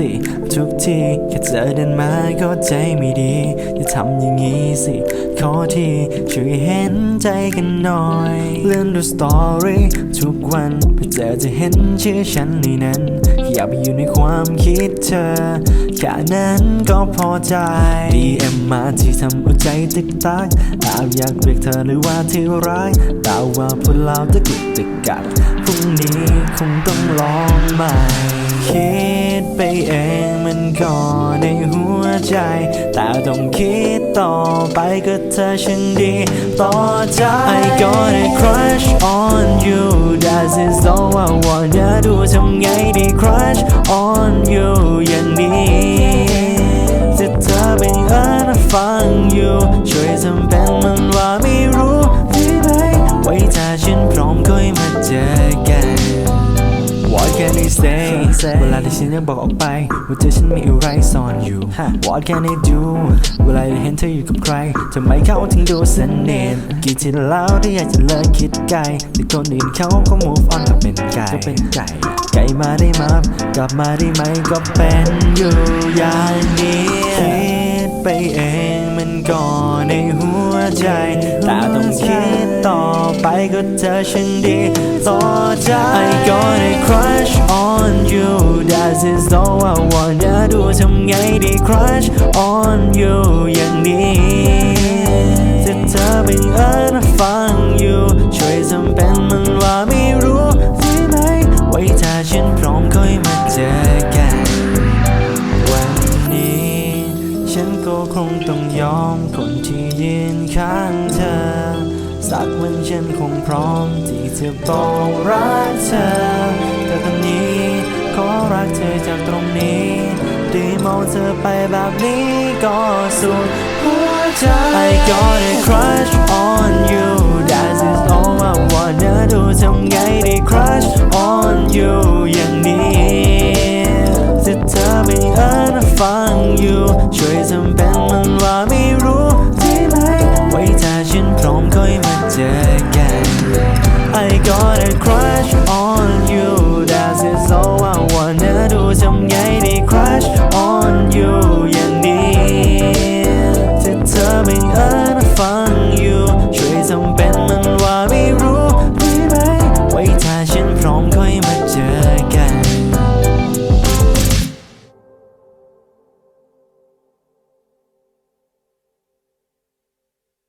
สิทุกทีแค่เธอเดินมาก็ใจไม่ดี อย่าทำอย่างนี้สิ ขอที่ช่วยเห็นใจกันหน่อยเลื่อนดูสตอรี่ทุกวันเพื่อเธอจะเห็นชื่อฉันในนั้นอยากไปอยู่ในความคิดเธอแค่นั้นก็พอใจ DM มาที่ทำเอาใจตึกตักอาอยากเรียกเธอหรือว่าที่รักแต่ว่าพูดแล้วตะกุกตะกักพรุ่งนี้คงต้องลองใหม่ คิดไปเองมันก็ในหัวใจ แต่ต้องคิดต่อไปก็เธอช่างดี ต่อใจ I got a crush on you That is all I wanna do ทำไงดี crush on you อย่างนี้จะเธอไม่เอิญฟังอยู่ช่วยทำเป็น say เวลาที่ฉันยังบอกออกไป ว่าเธอฉันมีอะไรซ่อนอยู่ What can I do เวลาที่เห็นเธออยู่กับใครทำไมเขาถึงดูสนิทกี่ทีแล้วที่อยากจะเลิกคิดไกลแต่คนอื่นเขาก็ move on ก็เป็นไก่ก็เป็นไก่ไก่มาได้มากลับมาได้ไหมก็เป็นอยู่อย่างนี้คิดไปเองมันก็ในหัวใจแต่ต้องคิดต่อไปก็เธอช่างดีต่อใจ That is all I wanna do ทำไงดี crush on you อย่างนี้จะเธอไม่เอิญฟังอยู่ ช่วยทำเป็นมันว่าไม่รู้ได้ไหม ไว้ถ้าฉันพร้อมค่อยมาเจอกันวันนี้ ฉันก็คงต้องยอมคนที่ยืนข้างเธอสักวันฉันคงพร้อมที่จะบอกรักเธอ แต่ตอนนี้ขอรักเธอ จากตรงนี้ได้มองเธอไปแบบนี้ก็สุดหัวใจ I got a crush on you